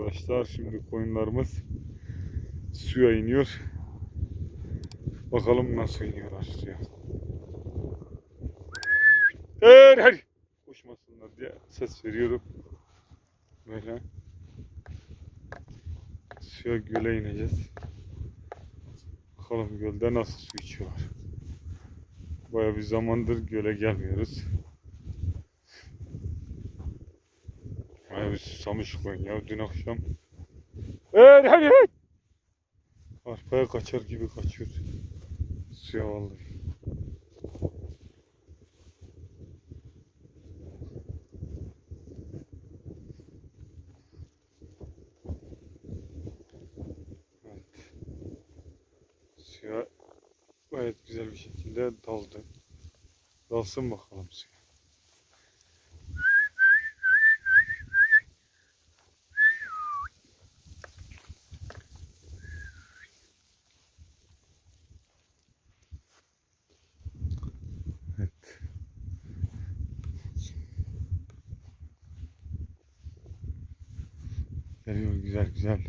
arkadaşlar. Şimdi koyunlarımız suya iniyor. Bakalım nasıl iniyorlar suya. Her her koşmasınlar diye ses veriyorum. Böyle suya göle ineceğiz. Bakalım gölde nasıl su içiyorlar. Baya bir zamandır göle gelmiyoruz. Bir susamış koyun ya dün akşam. Hey hey hey! Arpaya kaçar gibi kaçıyor. Suya vallahi. Evet. Suya gayet güzel bir şekilde daldı. Dalsın bakalım suya. Evet. Geliyor güzel güzel.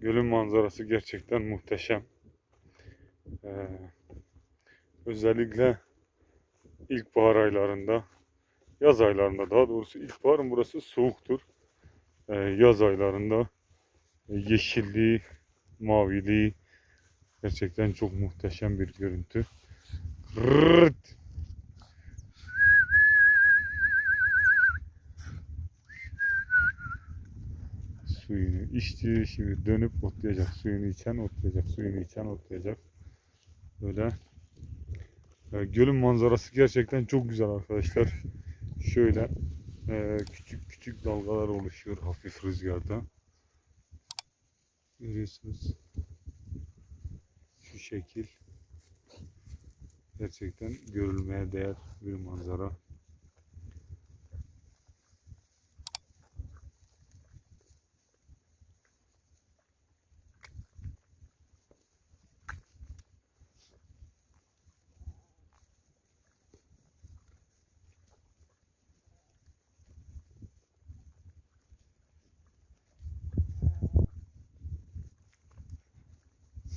Gölün manzarası gerçekten muhteşem. Ee, özellikle ilkbahar aylarında, yaz aylarında daha doğrusu ilkbaharın burası soğuktur. Ee, yaz aylarında yeşilliği, maviliği gerçekten çok muhteşem bir görüntü. Rrrt. Suyunu içti, şimdi dönüp otlayacak. Suyunu içen otlayacak, suyunu içen otlayacak. Böyle e, gölün manzarası gerçekten çok güzel arkadaşlar. Şöyle e, küçük küçük dalgalar oluşuyor hafif rüzgarda. Görüyorsunuz. Şu şekil. Gerçekten görülmeye değer bir manzara.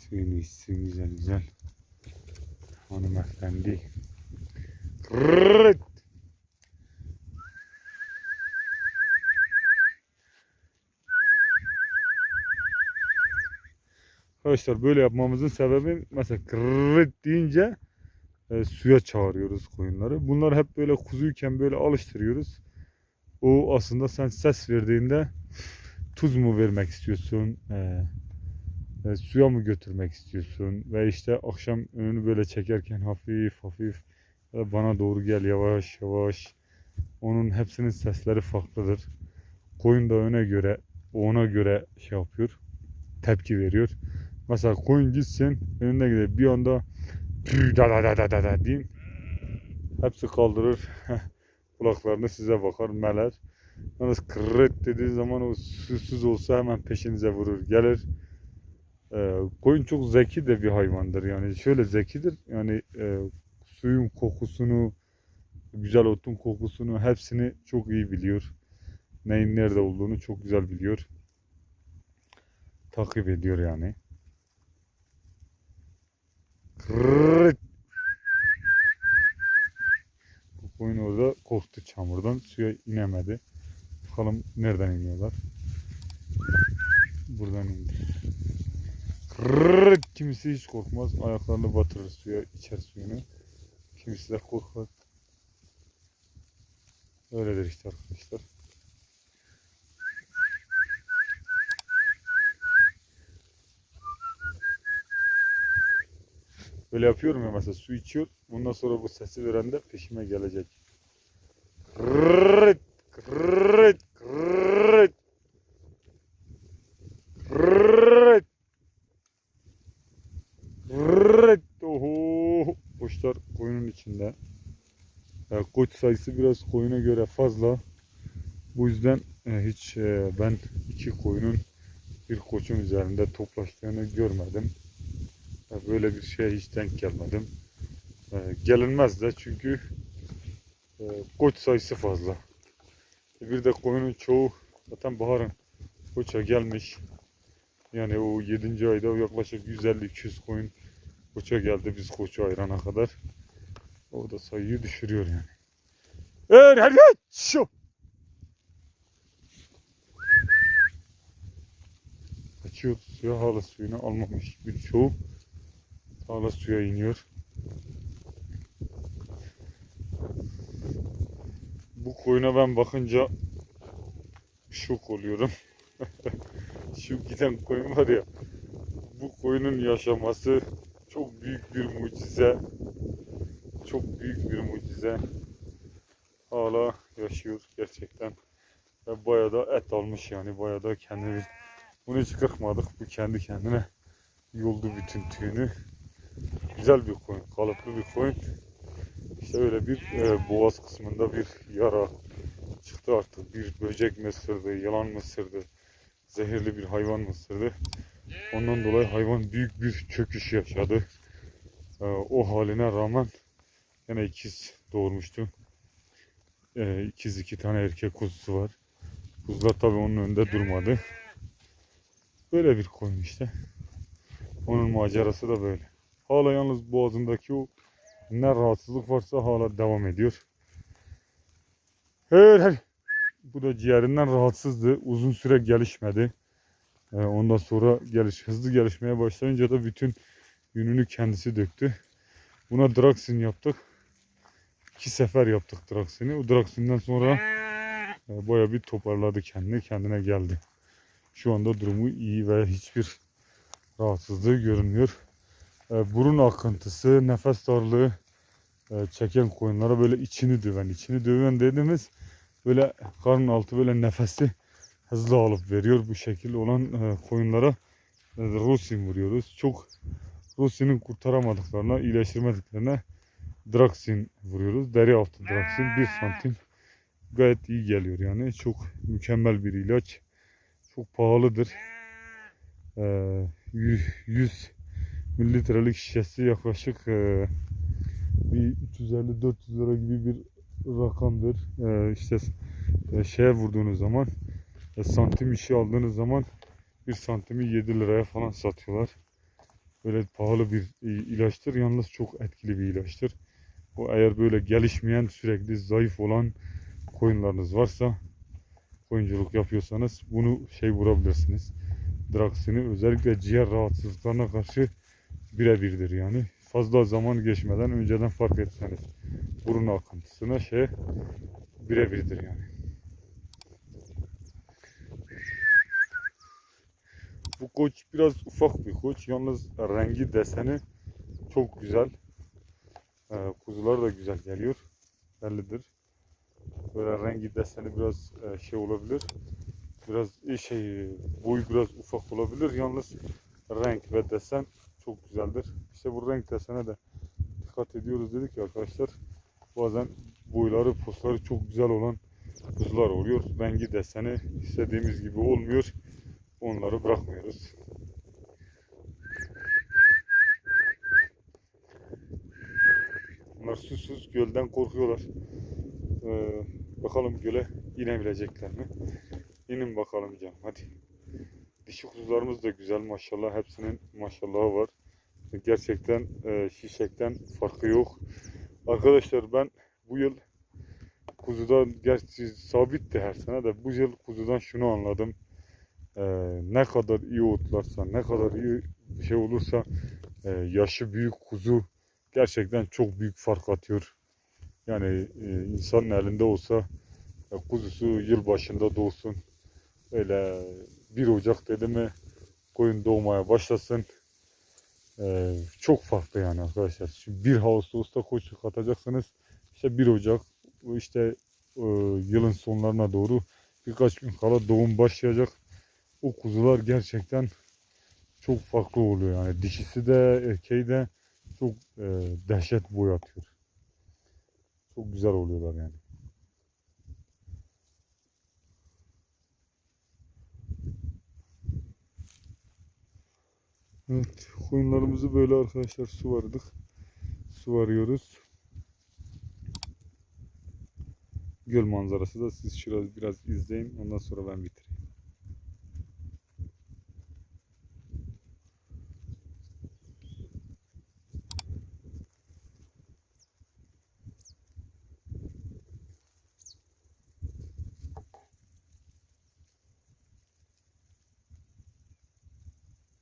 Suyunu içsin güzel güzel. Hanımefendi. Rrrt. Arkadaşlar böyle yapmamızın sebebi mesela kırırt deyince e, suya çağırıyoruz koyunları. Bunları hep böyle kuzuyken böyle alıştırıyoruz. O aslında sen ses verdiğinde tuz mu vermek istiyorsun? E, e, suya mı götürmek istiyorsun? Ve işte akşam önünü böyle çekerken hafif hafif e, bana doğru gel yavaş yavaş. Onun hepsinin sesleri farklıdır. Koyun da öne göre ona göre şey yapıyor. Tepki veriyor. Mesela koyun gitsin önüne gider bir anda "Pü, da da da da da da deyin. Hepsi kaldırır. Kulaklarını size bakar meler. Yalnız kırırt dediği zaman o susuz olsa hemen peşinize vurur. Gelir. Ee, koyun çok zeki de bir hayvandır. Yani şöyle zekidir. Yani e, suyun kokusunu, güzel otun kokusunu hepsini çok iyi biliyor. Neyin nerede olduğunu çok güzel biliyor. Takip ediyor yani. Bu koyun orada korktu çamurdan. Suya inemedi. Bakalım nereden iniyorlar. Buradan indi. Kırrrrt. Kimisi hiç korkmaz. Ayaklarını batırır suya, içer suyunu. Kimisi de korkar. Öyledir işte arkadaşlar. Böyle yapıyorum ya mesela su içiyor. Bundan sonra bu sesi veren de peşime gelecek. Kırrrrt, kırrrrt, kırrrrt. Kırrrrt. Kırrrrt. Oho. Kuşlar koyunun içinde. Ya, koç sayısı biraz koyuna göre fazla. Bu yüzden e, hiç e, ben iki koyunun bir koçun üzerinde toplaştığını görmedim. Böyle bir şeye hiç denk gelmedim. E, Gelinmez de çünkü koç sayısı fazla. Bir de koyunun çoğu zaten baharın koça gelmiş. Yani o 7. ayda yaklaşık 150-200 koyun koça geldi biz koçu ayırana kadar. O da sayıyı düşürüyor yani. Er hadi şu. Kaçıyor suya hala suyunu almamış birçoğu. Hala suya iniyor. Bu koyuna ben bakınca şok oluyorum. Şu giden koyun var ya. Bu koyunun yaşaması çok büyük bir mucize. Çok büyük bir mucize. Hala yaşıyor gerçekten. Ve bayağı da et almış yani. Bayağı da kendini bunu hiç kırpmadık. Bu kendi kendine yoldu bütün tüyünü. Güzel bir koyun. Kalıplı bir koyun. İşte öyle bir e, boğaz kısmında bir yara çıktı artık. Bir böcek mi yılan mı zehirli bir hayvan mı. Ondan dolayı hayvan büyük bir çöküş yaşadı. E, o haline rağmen yine ikiz doğurmuştu. E, ikiz iki tane erkek kuzusu var. Kuzular tabii onun önünde durmadı. Böyle bir koyun işte. Onun macerası da böyle. Hala yalnız boğazındaki o ne rahatsızlık varsa hala devam ediyor. Her her. Bu da ciğerinden rahatsızdı. Uzun süre gelişmedi. Ee, ondan sonra geliş, hızlı gelişmeye başlayınca da bütün yününü kendisi döktü. Buna Draxin yaptık. İki sefer yaptık Draxin'i. O Draxin'den sonra e, baya bir toparladı kendini. Kendine geldi. Şu anda durumu iyi ve hiçbir rahatsızlığı görünmüyor. E, burun akıntısı, nefes darlığı e, çeken koyunlara böyle içini döven, içini döven dediğimiz böyle karnın altı böyle nefesi hızlı alıp veriyor. Bu şekilde olan koyunlara Rosin vuruyoruz. Çok Rosin'in kurtaramadıklarına, iyileştirmediklerine Draxin vuruyoruz. Deri altı Draxin 1 santim gayet iyi geliyor yani. Çok mükemmel bir ilaç. Çok pahalıdır. Ee, 100 mililitrelik şişesi yaklaşık e, bir 350-400 lira gibi bir rakamdır. E, işte e, şeye vurduğunuz zaman e, santim işi aldığınız zaman bir santimi 7 liraya falan satıyorlar. Böyle pahalı bir ilaçtır. Yalnız çok etkili bir ilaçtır. O eğer böyle gelişmeyen sürekli zayıf olan koyunlarınız varsa koyunculuk yapıyorsanız bunu şey vurabilirsiniz. Draksini özellikle ciğer rahatsızlıklarına karşı birebirdir yani. Fazla zaman geçmeden önceden fark etseniz burun akıntısına şey birebirdir yani. Bu koç biraz ufak bir koç. Yalnız rengi deseni çok güzel. Ee, kuzular da güzel geliyor. Bellidir. Böyle rengi deseni biraz e, şey olabilir. Biraz e, şey boyu biraz ufak olabilir. Yalnız renk ve desen çok güzeldir. İşte bu renk desene de dikkat ediyoruz dedik ya arkadaşlar. Bazen boyları, postları çok güzel olan kuzular oluyor. Rengi deseni istediğimiz gibi olmuyor. Onları bırakmıyoruz. Bunlar susuz gölden korkuyorlar. Ee, bakalım göle inebilecekler mi? İnin bakalım canım hadi. Dişi kuzularımız da güzel maşallah. Hepsinin maşallahı var. Gerçekten e, şişekten farkı yok. Arkadaşlar ben bu yıl kuzudan gerçi sabitti her sene de bu yıl kuzudan şunu anladım. E, ne kadar iyi otlarsa, ne kadar iyi şey olursa e, yaşı büyük kuzu gerçekten çok büyük fark atıyor. Yani e, insanın elinde olsa e, kuzusu yıl başında doğsun. Öyle 1 Ocak dedi mi koyun doğmaya başlasın. Ee, çok farklı yani arkadaşlar. Şimdi 1 Ağustos'ta koç katacaksınız. İşte 1 Ocak işte e, yılın sonlarına doğru birkaç gün kala doğum başlayacak. O kuzular gerçekten çok farklı oluyor yani. Dişisi de erkeği de çok e, dehşet boy atıyor. Çok güzel oluyorlar yani. Evet, koyunlarımızı böyle arkadaşlar suvardık. Suvarıyoruz. Göl manzarası da siz şurada biraz izleyin. Ondan sonra ben bitireyim.